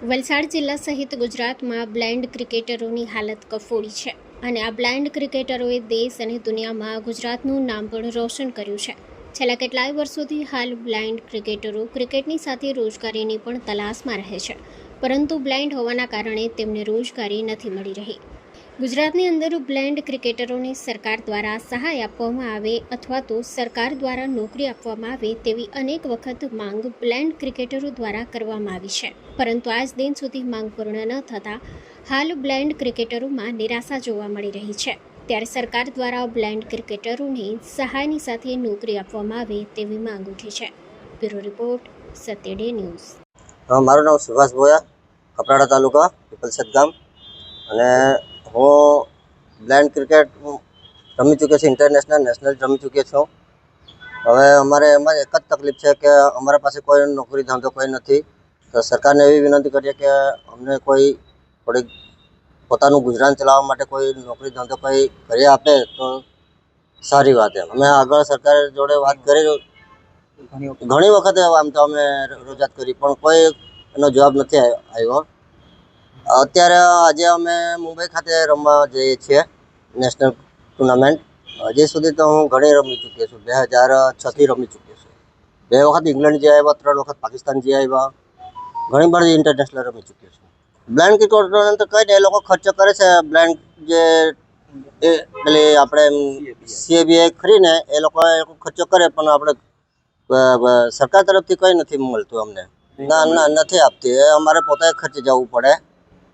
વલસાડ જિલ્લા સહિત ગુજરાતમાં બ્લાઇન્ડ ક્રિકેટરોની હાલત કફોડી છે અને આ બ્લાઇન્ડ ક્રિકેટરોએ દેશ અને દુનિયામાં ગુજરાતનું નામ પણ રોશન કર્યું છે. છેલ્લા કેટલાય વર્ષોથી હાલ બ્લાઇન્ડ ક્રિકેટરો ક્રિકેટની સાથે રોજગારીની પણ તલાશમાં રહે છે. પરંતુ બ્લાઇન્ડ હોવાના કારણે તેમને રોજગારી નથી મળી રહી. ગુજરાતની અંદર બ્લાઇન્ડ ક્રિકેટરોને સરકાર દ્વારા સહાય આપવામાં આવે અથવા તો સરકાર દ્વારા નોકરી આપવામાં આવે તેવી અનેક વખત માંગ બ્લાઇન્ડ ક્રિકેટરો દ્વારા કરવામાં આવી છે. પરંતુ આજ દિન સુધી માંગ પૂર્ણ ન થતાં હાલ બ્લાઇન્ડ ક્રિકેટરોમાં નિરાશા જોવા મળી રહી છે. ત્યારે સરકાર દ્વારા બ્લાઇન્ડ ક્રિકેટરોને સહાયની સાથે નોકરી આપવામાં આવે તેવી માંગ ઉઠી છે. Bureau report, Satya day news. મારું નામ સુભાષ ભોયા, કપરાડા તાલુકા, પીપલસદ ગામ. અને હું બ્લાઇન્ડ ક્રિકેટ રમી ચૂક્યો છું ઇન્ટરનેશનલ નેશનલ રમી ચૂક્યો છું. હવે અમારે એમાં એક જ તકલીફ છે કે અમારા પાસે કોઈ નોકરી ધંધો કોઈ નથી. તો સરકારને એવી વિનંતી કરીએ કે અમને કોઈ, થોડીક પોતાનું ગુજરાન ચલાવવા માટે કોઈ નોકરી ધંધો કોઈ કરી આપે તો સારી વાત એમ. અમે આગળ સરકાર જોડે વાત કરી ઘણી વખત આમ તો અમે રજૂઆત કરી, પણ કોઈ એનો જવાબ નથી આવ- આવ્યો. અત્યારે આજે અમે મુંબઈ ખાતે રમવા જઈએ છીએ નેશનલ ટુર્નામેન્ટ હજી સુધી તો હું ઘણી રમી ચૂક્યો છું. બે હજાર છથી રમી ચૂક્યો છું. બે વખત ઇંગ્લેન્ડ જઈ આવ્યા, ત્રણ વખત પાકિસ્તાન જઈ આવ્યા. ઘણી બધી ઇન્ટરનેશનલ રમી ચૂક્યો છું. બ્લાઇન્ડ ક્રિકેટરોને તો કંઈ નહીં, એ લોકો ખર્ચો કરે છે. બ્લાઇન્ડ જે એ પેલી આપણે સીએબીઆઈ ખરીને એ લોકો એ લોકો ખર્ચો કરે, પણ આપણે બ- બ- સરકાર તરફથી કંઈ નથી મળતું અમને. ના ના, નથી આપતી. એ અમારે પોતે ખર્ચે જવું પડે.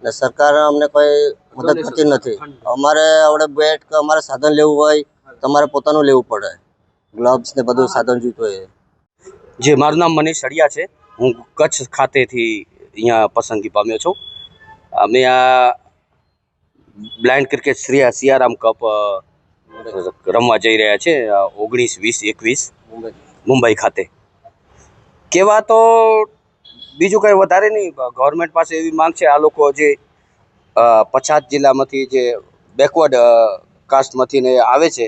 ને સરકાર અમને કોઈ મદદ કરતી નથી. અમારે આપણે બેટ કે અમારે સાધન લેવું હોય તમારે પોતાનું લેવું પડે. ગ્લવ્સ ને બધું સાધન જોઈતું હોય. જે મારું નામ મનીષ અડિયા છે. હું કચ્છ ખાતેથી અહીંયા પસંદગી પામ્યો છું. અમે આ blind cricket Shri Siyaram cup રમવા જઈ રહ્યા છે ઓગણીસ વીસ એકવીસ મુંબઈ ખાતે. કેવા તો બીજું કંઈ વધારે નહીં ગવર્મેન્ટ પાસે એવી માંગ છે આ લોકો જે પછાત જિલ્લામાંથી જે બેકવર્ડ કાસ્ટમાંથી ને આવે છે,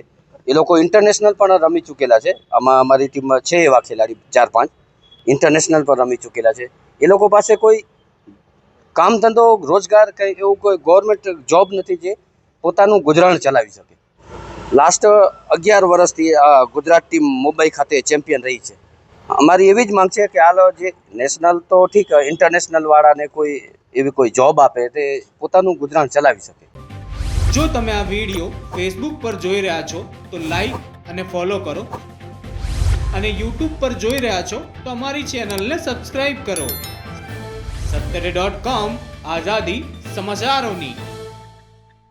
એ લોકો ઇન્ટરનેશનલ પણ રમી ચૂકેલા છે. આમાં અમારી ટીમમાં છે એવા ખેલાડી ચાર પાંચ. ઇન્ટરનેશનલ પણ રમી ચૂકેલા છે. એ લોકો પાસે કોઈ કામ ધંધો, રોજગાર કંઈ એવું કોઈ ગવર્મેન્ટ જોબ નથી જે પોતાનું ગુજરાન ચલાવી શકે. લાસ્ટ અગિયાર વર્ષથી આ ગુજરાત ટીમ મુંબઈ ખાતે ચેમ્પિયન રહી છે. અમારી એવી જ માંગ છે કે હાલો જે નેશનલ તો ઠીક ઇન્ટરનેશનલ વાળાને કોઈ એવી કોઈ જોબ આપે તે પોતાનું ગુજરાન ચલાવી શકે. જો તમે આ વીડિયો ફેસબુક પર જોઈ રહ્યા છો, તો લાઈક અને ફોલો કરો. અને યુટ્યુબ પર જોઈ રહ્યા છો, તો અમારી ચેનલને સબસ્ક્રાઈબ કરો. સત્તરે ડોટ કોમ આઝાદી સમાચારોની.